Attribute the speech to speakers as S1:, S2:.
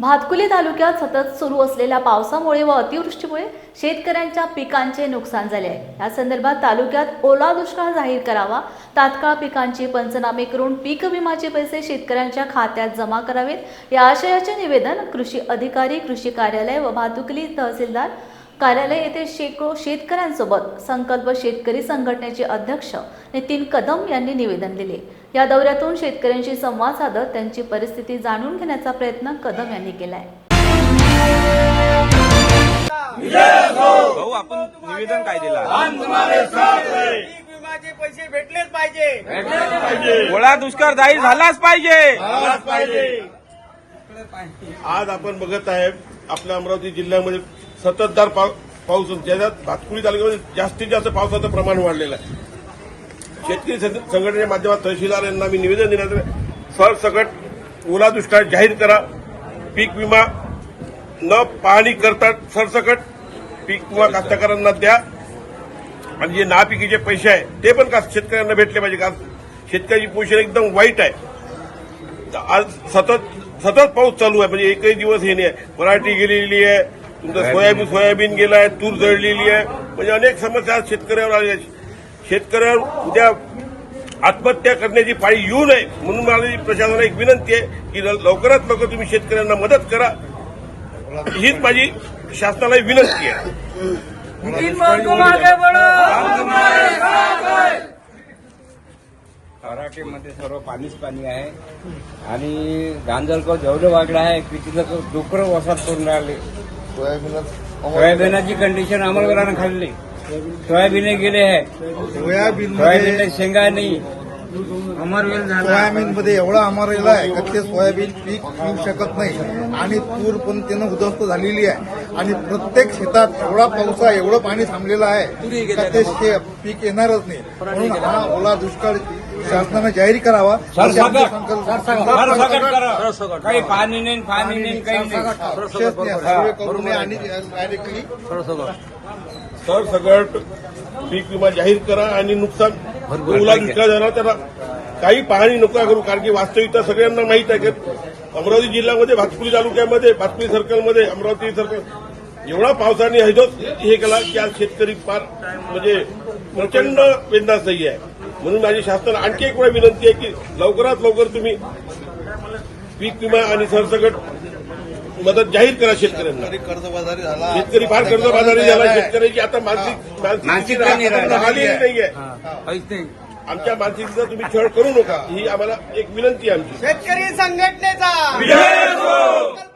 S1: भातकुली तालुक्यात सतत सुरू असलेल्या पावसामुळे व अतिवृष्टीमुळे शेतकऱ्यांच्या पिकांचे नुकसान झाले आहे. या संदर्भात तालुक्यात ओला दुष्काळ जाहीर करावा तात्काळ पिकांची पंचनामे करून पीक विमाचे पैसे शेतकऱ्यांच्या खात्यात जमा करावेत. या आशयाचे निवेदन कृषी अधिकारी कृषी कार्यालय व भातुकली तहसीलदार कार्यालय येथे शेकडो शेतकऱ्यांसोबत संकल्प शेतकरी संघटनेचे अध्यक्ष नितीन कदम यांनी निवेदन दिले. या दौऱ्यातून शेतकऱ्यांशी संवाद साधत त्यांची परिस्थिती जाणून घेण्याचा प्रयत्न कदम यांनी केलाय.
S2: भाऊ आपण निवेदन काय दिला?
S3: पीक विम्याचे पैसे भेटलेच पाहिजे.
S2: गोळा दुष्काळ जाहीर झालाच पाहिजे.
S4: आज आपण बघत आहे आपल्या अमरावती जिल्ह्यामध्ये सततधार पाव- पाऊस ज्याच्यात भातकुली तालुक्यामध्ये जास्तीत जास्त पावसाचं प्रमाण वाढलेलं आहे. शेतकरी संघटनेच्या माध्यमात तहसीलदार यांना मी निवेदन देण्यात सरसकट ओला दुष्काळ जाहीर करा. पीक विमा न पाहणी करता सरसकट पीक विमा कास्तकारांना द्या. आणि जे नापिकीचे पैसे आहे ते पण का शेतकऱ्यांना भेटले पाहिजे कारण शेतकऱ्याची पोझिशन एकदम वाईट आहे. आज सतत सतत पाऊस चालू आहे म्हणजे एकही दिवस हे नाही आहे. मराठी गेलेली आहे तुमचं सोयाबीन सोयाबीन गेलं आहे तूर जळलेली आहे. म्हणजे अनेक समस्या आज शेतकऱ्यावर आल्या. शेतकऱ्यावर उद्या आत्महत्या करण्याची पाळी येऊ नये म्हणून मला प्रशासनाला एक विनंती आहे की लवकरात लवकर तुम्ही शेतकऱ्यांना मदत करा. हीच माझी शासनाला विनंती आहे.
S5: मराठीमध्ये सर्व पाणीच पाणी आहे. आणि गांजलकर जेवढं वागलं आहे की तिथं डुकरं वसात करून राहिले. सोयाबीनाची कंडिशन अंमलकरानं खाल्ली. सोयाबीन गेले आहे.
S6: सोयाबीन
S5: सोयाबीनला शेंगा नाही. अमरवेल
S6: सोयाबीन मध्ये एवढा अमरेला आहे का ते सोयाबीन पीक येऊ शकत नाही. आणि तूर पण त्यानं उद्ध्वस्त झालेली आहे. आणि प्रत्येक शेतात एवढा पाऊस आहे एवढं पाणी थांबलेलं आहे का ते पीक येणारच नाही. म्हणून हा ओला दुष्काळ शासनानं जाहीर करावा.
S5: सरसकट सरसकट करा. काही पाणी नाही पाणी नाही काही नाही.
S6: सरसकट
S4: पीक विमा जाहीर करा आणि नुकसान ओला दुष्काळ झाला त्याला काही पाहणी नका करू कारण की वास्तविकता सगळ्यांना माहीत आहे की अमरावती जिल्ह्यामध्ये भातकुली तालुक्यामध्ये भातकुली सर्कलमध्ये अमरावती सर्कल एवढा पावसाने हैदोस हे केला की आज शेतकरी फार म्हणजे प्रचंड वेदनास्थयी आहे. म्हणून माझी शासनाला आणखी एक वेळा विनंती आहे की लवकरात लवकर तुम्ही पीक विमा आणि सरसकट मदत जाहीर करा शेतकऱ्यांना.
S6: कर्जबाजारी झाला.
S4: शेतकरी फार कर्जबाजारी झाला शेतकऱ्याची आता मानसिक मानसिक. राहिलेली नाहीये. आमच्या मानसिकतेचा तुम्ही छळ करू नका. ही आम्हाला एक विनंती आहे आमची.
S3: शेतकरी संघटनेचा.